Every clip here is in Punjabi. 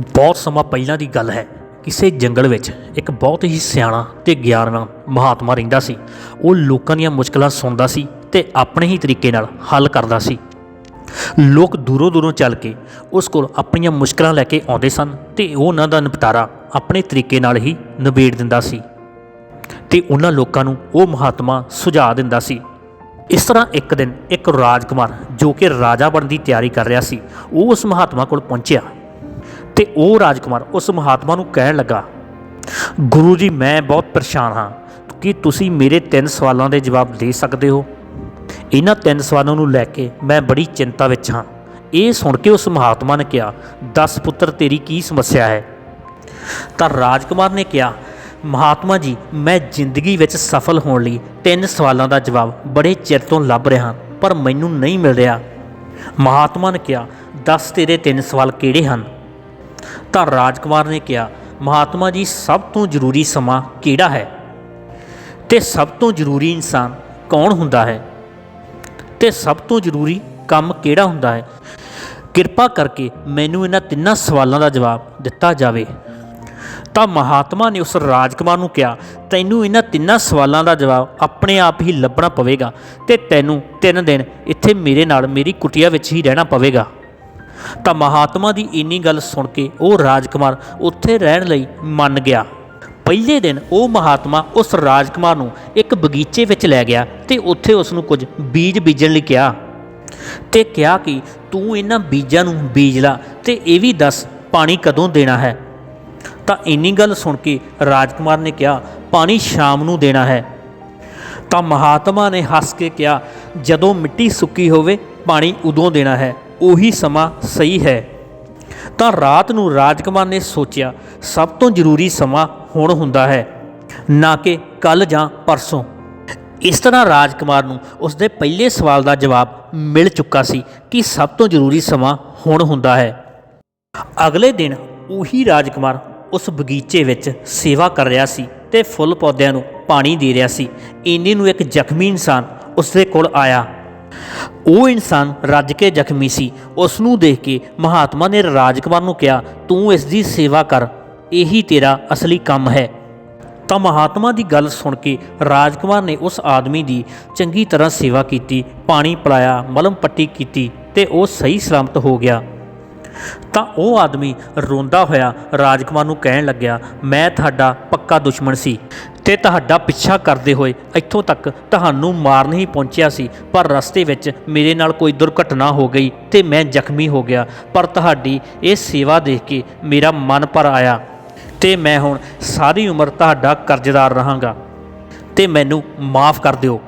ਬਹੁਤ ਸਮਾਂ ਪਹਿਲਾਂ ਦੀ ਗੱਲ ਹੈ, ਕਿਸੇ ਜੰਗਲ ਵਿੱਚ ਇੱਕ ਬਹੁਤ ਹੀ ਸਿਆਣਾ ਤੇ ਗਿਆਨਵਾਨ ਮਹਾਤਮਾ ਰਹਿੰਦਾ ਸੀ। ਉਹ ਲੋਕਾਂ ਦੀਆਂ ਮੁਸ਼ਕਲਾਂ ਸੁਣਦਾ ਸੀ ਤੇ ਆਪਣੇ ਹੀ ਤਰੀਕੇ ਨਾਲ ਹੱਲ ਕਰਦਾ ਸੀ। ਲੋਕ ਦੂਰੋਂ ਦੂਰੋਂ ਚੱਲ ਕੇ ਉਸ ਕੋਲ ਆਪਣੀਆਂ ਮੁਸ਼ਕਲਾਂ ਲੈ ਕੇ ਆਉਂਦੇ ਸਨ ਤੇ ਉਹ ਉਹਨਾਂ ਦਾ ਨਿਪਟਾਰਾ ਆਪਣੇ ਤਰੀਕੇ ਨਾਲ ਹੀ ਨਿਬੇੜ ਦਿੰਦਾ ਸੀ ਤੇ ਉਹਨਾਂ ਲੋਕਾਂ ਨੂੰ ਉਹ ਮਹਾਤਮਾ ਸੁਝਾਅ ਦਿੰਦਾ ਸੀ। ਇਸ ਤਰ੍ਹਾਂ ਇੱਕ ਦਿਨ ਇੱਕ ਰਾਜਕੁਮਾਰ ਜੋ ਕਿ ਰਾਜਾ ਬਣਨ ਦੀ ਤਿਆਰੀ ਕਰ ਰਿਹਾ ਸੀ, ਉਹ ਉਸ ਮਹਾਤਮਾ ਕੋਲ ਪਹੁੰਚਿਆ ਤੇ ਉਹ ਰਾਜਕੁਮਾਰ ਉਸ ਮਹਾਤਮਾ ਨੂੰ ਕਹਿਣ ਲੱਗਾ, ਗੁਰੂ ਜੀ, ਮੈਂ ਬਹੁਤ ਪਰੇਸ਼ਾਨ ਹਾਂ। ਕਿ ਤੁਸੀਂ ਮੇਰੇ ਤਿੰਨ ਸਵਾਲਾਂ ਦੇ ਜਵਾਬ ਦੇ ਸਕਦੇ ਹੋ? ਇਹਨਾਂ ਤਿੰਨ ਸਵਾਲਾਂ ਨੂੰ ਲੈ ਕੇ ਮੈਂ ਬੜੀ ਚਿੰਤਾ ਵਿੱਚ ਹਾਂ। ਇਹ ਸੁਣ ਕੇ ਉਸ ਮਹਾਤਮਾ ਨੇ ਕਿਹਾ, ਦਸ ਪੁੱਤਰ, ਤੇਰੀ ਕੀ ਸਮੱਸਿਆ ਹੈ? ਤਾਂ ਰਾਜਕੁਮਾਰ ਨੇ ਕਿਹਾ, ਮਹਾਤਮਾ ਜੀ, ਮੈਂ ਜ਼ਿੰਦਗੀ ਵਿੱਚ ਸਫਲ ਹੋਣ ਲਈ ਤਿੰਨ ਸਵਾਲਾਂ ਦਾ ਜਵਾਬ ਬੜੇ ਚਿਰ ਤੋਂ ਲੱਭ ਰਿਹਾ ਪਰ ਮੈਨੂੰ ਨਹੀਂ ਮਿਲ ਰਿਹਾ। ਮਹਾਤਮਾ ਨੇ ਕਿਹਾ, ਦੱਸ ਤੇਰੇ ਤਿੰਨ ਸਵਾਲ ਕਿਹੜੇ ਹਨ? ਤਾਂ ਰਾਜਕੁਮਾਰ ਨੇ ਕਿਹਾ, ਮਹਾਤਮਾ ਜੀ, ਸਭ ਤੋਂ ਜ਼ਰੂਰੀ ਸਮਾਂ ਕਿਹੜਾ ਹੈ? ਤੇ ਸਭ ਤੋਂ ਜ਼ਰੂਰੀ ਇਨਸਾਨ ਕੌਣ ਹੁੰਦਾ ਹੈ? ਤੇ ਸਭ ਤੋਂ ਜ਼ਰੂਰੀ ਕੰਮ ਕਿਹੜਾ ਹੁੰਦਾ ਹੈ? ਕਿਰਪਾ ਕਰਕੇ ਮੈਨੂੰ ਇਹਨਾਂ ਤਿੰਨਾਂ ਸਵਾਲਾਂ ਦਾ ਜਵਾਬ ਦਿੱਤਾ ਜਾਵੇ। ਤਾਂ ਮਹਾਤਮਾ ਨੇ ਉਸ ਰਾਜਕੁਮਾਰ ਨੂੰ ਕਿਹਾ, ਤੈਨੂੰ ਇਹਨਾਂ ਤਿੰਨਾਂ ਸਵਾਲਾਂ ਦਾ ਜਵਾਬ ਆਪਣੇ ਆਪ ਹੀ ਲੱਭਣਾ ਪਵੇਗਾ ਤੇ ਤੈਨੂੰ ਤਿੰਨ ਦਿਨ ਇੱਥੇ ਮੇਰੇ ਨਾਲ ਮੇਰੀ ਕੁਟੀਆ ਵਿੱਚ ਹੀ ਰਹਿਣਾ ਪਵੇਗਾ। ਤਾਂ ਮਹਾਤਮਾ ਦੀ ਇੰਨੀ ਗੱਲ ਸੁਣ ਕੇ ਉਹ ਰਾਜਕੁਮਾਰ ਉੱਥੇ ਰਹਿਣ ਲਈ ਮੰਨ ਗਿਆ। ਪਹਿਲੇ ਦਿਨ ਉਹ ਮਹਾਤਮਾ ਉਸ ਰਾਜਕੁਮਾਰ ਨੂੰ ਇੱਕ ਬਗੀਚੇ ਵਿੱਚ ਲੈ ਗਿਆ ਤੇ ਉੱਥੇ ਉਸ ਨੂੰ ਕੁਝ ਬੀਜ ਬੀਜਣ ਲਈ ਕਿਹਾ। ਤੇ ਕਿਹਾ ਕਿ ਤੂੰ ਇਹਨਾਂ ਬੀਜਾਂ ਨੂੰ ਬੀਜ ਲਾ ਤੇ ਇਹ ਵੀ ਦੱਸ ਪਾਣੀ ਕਦੋਂ ਦੇਣਾ ਹੈ। ਤਾਂ ਇੰਨੀ ਗੱਲ ਸੁਣ ਕੇ ਰਾਜਕੁਮਾਰ ਨੇ ਕਿਹਾ, ਪਾਣੀ ਸ਼ਾਮ ਨੂੰ ਦੇਣਾ ਹੈ। ਤਾਂ ਮਹਾਤਮਾ ਨੇ ਹੱਸ ਕੇ ਕਿਹਾ, ਜਦੋਂ ਮਿੱਟੀ ਸੁੱਕੀ ਹੋਵੇ, ਪਾਣੀ ਉਦੋਂ ਦੇਣਾ ਹੈ। ਉਹੀ ਸਮਾਂ ਸਹੀ ਹੈ। ਤਾਂ ਰਾਤ ਨੂੰ ਰਾਜਕੁਮਾਰ ਨੇ ਸੋਚਿਆ, ਸਭ ਤੋਂ ਜ਼ਰੂਰੀ ਸਮਾਂ ਹੁਣ ਹੁੰਦਾ ਹੈ, ਨਾ ਕਿ ਕੱਲ ਜਾਂ ਪਰਸੋਂ। ਇਸ ਤਰ੍ਹਾਂ ਰਾਜਕੁਮਾਰ ਨੂੰ ਉਸਦੇ ਪਹਿਲੇ ਸਵਾਲ ਦਾ ਜਵਾਬ ਮਿਲ ਚੁੱਕਾ ਸੀ ਕਿ ਸਭ ਤੋਂ ਜ਼ਰੂਰੀ ਸਮਾਂ ਹੁਣ ਹੁੰਦਾ ਹੈ। ਅਗਲੇ ਦਿਨ ਉਹੀ ਰਾਜਕੁਮਾਰ ਉਸ ਬਗੀਚੇ ਵਿੱਚ ਸੇਵਾ ਕਰ ਰਿਹਾ ਸੀ ਤੇ ਫੁੱਲ ਪੌਦਿਆਂ ਨੂੰ ਪਾਣੀ ਦੇ ਰਿਹਾ ਸੀ। ਇੰਨੇ ਨੂੰ ਇੱਕ ਜ਼ਖਮੀ ਇਨਸਾਨ ਉਸਦੇ ਕੋਲ ਆਇਆ। ਉਹ ਇਨਸਾਨ ਰੱਜ ਕੇ ਜ਼ਖਮੀ ਸੀ। ਉਸ ਨੂੰ ਦੇਖ ਕੇ ਮਹਾਤਮਾ ਨੇ ਰਾਜਕੁਮਾਰ ਨੂੰ ਕਿਹਾ, ਤੂੰ ਇਸ ਦੀ ਸੇਵਾ ਕਰ। ਇਹੀ ਤੇਰਾ ਅਸਲੀ ਕੰਮ ਹੈ। ਤਾਂ ਮਹਾਤਮਾ ਦੀ ਗੱਲ ਸੁਣ ਕੇ ਰਾਜਕੁਮਾਰ ਨੇ ਉਸ ਆਦਮੀ ਦੀ ਚੰਗੀ ਤਰ੍ਹਾਂ ਸੇਵਾ ਕੀਤੀ, ਪਾਣੀ ਪਿਲਾਇਆ, ਮਲਮ ਪੱਟੀ ਕੀਤੀ ਤੇ ਉਹ ਸਹੀ ਸਲਾਮਤ ਹੋ ਗਿਆ। ਤਾਂ ਉਹ ਆਦਮੀ ਰੋਂਦਾ ਹੋਇਆ ਰਾਜਕੁਮਾਰ ਨੂੰ ਕਹਿਣ ਲੱਗਿਆ, ਮੈਂ ਤੁਹਾਡਾ ਪੱਕਾ ਦੁਸ਼ਮਣ ਸੀ ਤੇ ਤੁਹਾਡਾ ਪਿੱਛਾ ਕਰਦੇ ਹੋਏ ਇੱਥੋਂ ਤੱਕ ਤੁਹਾਨੂੰ ਮਾਰਨ ਹੀ ਪਹੁੰਚਿਆ ਸੀ, ਪਰ ਰਸਤੇ ਵਿੱਚ ਮੇਰੇ ਨਾਲ ਕੋਈ ਦੁਰਘਟਨਾ ਹੋ ਗਈ ਤੇ ਮੈਂ ਜ਼ਖਮੀ ਹੋ ਗਿਆ, ਪਰ ਤੁਹਾਡੀ ਇਹ ਸੇਵਾ ਦੇਖ ਕੇ ਮੇਰਾ ਮਨ ਭਰ ਆਇਆ ਤੇ ਮੈਂ ਹੁਣ ਸਾਰੀ ਉਮਰ ਤੁਹਾਡਾ ਕਰਜ਼ਦਾਰ ਰਹਾਂਗਾ ਤੇ ਮੈਨੂੰ ਮਾਫ ਕਰ ਦਿਓ।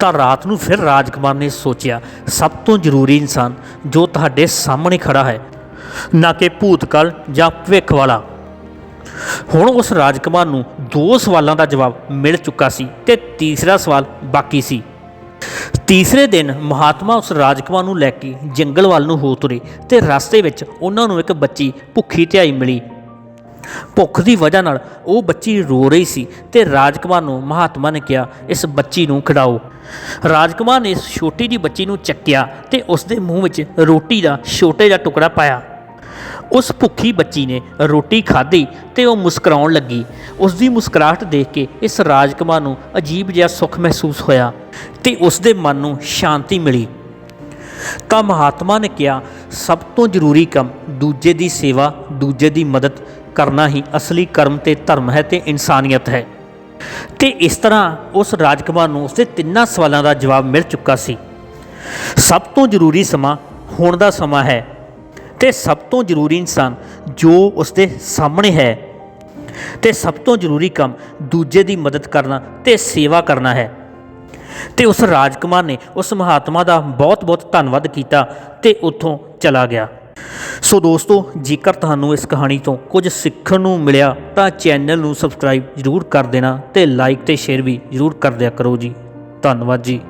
ਤਾਂ ਰਾਤ ਨੂੰ ਫਿਰ ਰਾਜਕੁਮਾਰ ਨੇ ਸੋਚਿਆ, ਸਭ ਤੋਂ ਜ਼ਰੂਰੀ ਇਨਸਾਨ ਜੋ ਤੁਹਾਡੇ ਸਾਹਮਣੇ ਖੜਾ ਹੈ, ਨਾ ਕਿ ਭੂਤਕਾਲ ਜਾਂ ਭਵਿੱਖ ਵਾਲਾ। ਹੁਣ ਉਸ ਰਾਜਕੁਮਾਰ ਨੂੰ ਦੋ ਸਵਾਲਾਂ ਦਾ ਜਵਾਬ ਮਿਲ ਚੁੱਕਾ ਸੀ ਤੇ ਤੀਸਰਾ ਸਵਾਲ ਬਾਕੀ ਸੀ। ਤੀਸਰੇ ਦਿਨ ਮਹਾਤਮਾ ਉਸ ਰਾਜਕੁਮਾਰ ਨੂੰ ਲੈ ਕੇ ਜੰਗਲ ਵੱਲ ਨੂੰ ਹੋ ਤੁਰੇ ਤੇ ਰਸਤੇ ਵਿੱਚ ਉਹਨਾਂ ਨੂੰ ਇੱਕ ਬੱਚੀ ਭੁੱਖੀ ਧਿਆਈ ਮਿਲੀ। ਭੁੱਖ ਦੀ ਵਜ੍ਹਾ ਨਾਲ ਉਹ ਬੱਚੀ ਰੋ ਰਹੀ ਸੀ ਤੇ ਰਾਜਕੁਮਾਰ ਨੂੰ ਮਹਾਤਮਾ ਨੇ ਕਿਹਾ, ਇਸ ਬੱਚੀ ਨੂੰ ਖਿਡਾਓ। ਰਾਜਕੁਮਾਰ ਨੇ ਇਸ ਛੋਟੀ ਜਿਹੀ ਬੱਚੀ ਨੂੰ ਚੱਕਿਆ ਤੇ ਉਸ ਦੇ ਮੂੰਹ ਵਿੱਚ ਰੋਟੀ ਦਾ ਛੋਟਾ ਜਿਹਾ ਟੁਕੜਾ ਪਾਇਆ। ਉਸ ਭੁੱਖੀ ਬੱਚੀ ਨੇ ਰੋਟੀ ਖਾਧੀ ਤੇ ਉਹ ਮੁਸਕਰਾਉਣ ਲੱਗੀ। ਉਸ ਦੀ ਮੁਸਕਰਾਹਟ ਦੇਖ ਕੇ ਇਸ ਰਾਜਕੁਮਾਰ ਨੂੰ ਅਜੀਬ ਜਿਹਾ ਸੁੱਖ ਮਹਿਸੂਸ ਹੋਇਆ ਤੇ ਉਸ ਦੇ ਮਨ ਨੂੰ ਸ਼ਾਂਤੀ ਮਿਲੀ। ਤਾਂ ਮਹਾਤਮਾ ਨੇ ਕਿਹਾ, ਸਭ ਤੋਂ ਜ਼ਰੂਰੀ ਕੰਮ ਦੂਜੇ ਦੀ ਸੇਵਾ, ਦੂਜੇ ਦੀ ਮਦਦ ਕਰਨਾ ਹੀ ਅਸਲੀ ਕਰਮ ਤੇ ਧਰਮ ਹੈ ਤੇ ਇਨਸਾਨੀਅਤ ਹੈ। ਤੇ ਇਸ ਤਰ੍ਹਾਂ ਉਸ ਰਾਜਕੁਮਾਰ ਨੂੰ ਉਸਦੇ ਤਿੰਨਾਂ ਸਵਾਲਾਂ ਦਾ ਜਵਾਬ ਮਿਲ ਚੁੱਕਾ ਸੀ। ਸਭ ਤੋਂ ਜ਼ਰੂਰੀ ਸਮਾਂ ਹੁਣ ਦਾ ਸਮਾਂ ਹੈ ਤੇ ਸਭ ਤੋਂ ਜ਼ਰੂਰੀ ਇਨਸਾਨ ਜੋ ਉਸਦੇ ਸਾਹਮਣੇ ਹੈ ਤੇ ਸਭ ਤੋਂ ਜ਼ਰੂਰੀ ਕੰਮ ਦੂਜੇ ਦੀ ਮਦਦ ਕਰਨਾ ਤੇ ਸੇਵਾ ਕਰਨਾ ਹੈ। ਤੇ ਉਸ ਰਾਜਕੁਮਾਰ ਨੇ ਉਸ ਮਹਾਤਮਾ ਦਾ ਬਹੁਤ-ਬਹੁਤ ਧੰਨਵਾਦ ਕੀਤਾ ਤੇ ਉੱਥੋਂ ਚਲਾ ਗਿਆ। ਸੋ ਦੋਸਤੋ, ਜੇਕਰ ਤੁਹਾਨੂੰ ਇਸ ਕਹਾਣੀ ਤੋਂ ਕੁਝ ਸਿੱਖਣ ਨੂੰ ਮਿਲਿਆ, ਤਾਂ ਚੈਨਲ ਨੂੰ ਸਬਸਕ੍ਰਾਈਬ ਜ਼ਰੂਰ ਕਰ ਦੇਣਾ ਤੇ ਲਾਈਕ ਤੇ ਸ਼ੇਅਰ ਵੀ ਜ਼ਰੂਰ ਕਰ ਦਿਆ ਕਰੋ ਜੀ। ਧੰਨਵਾਦ ਜੀ।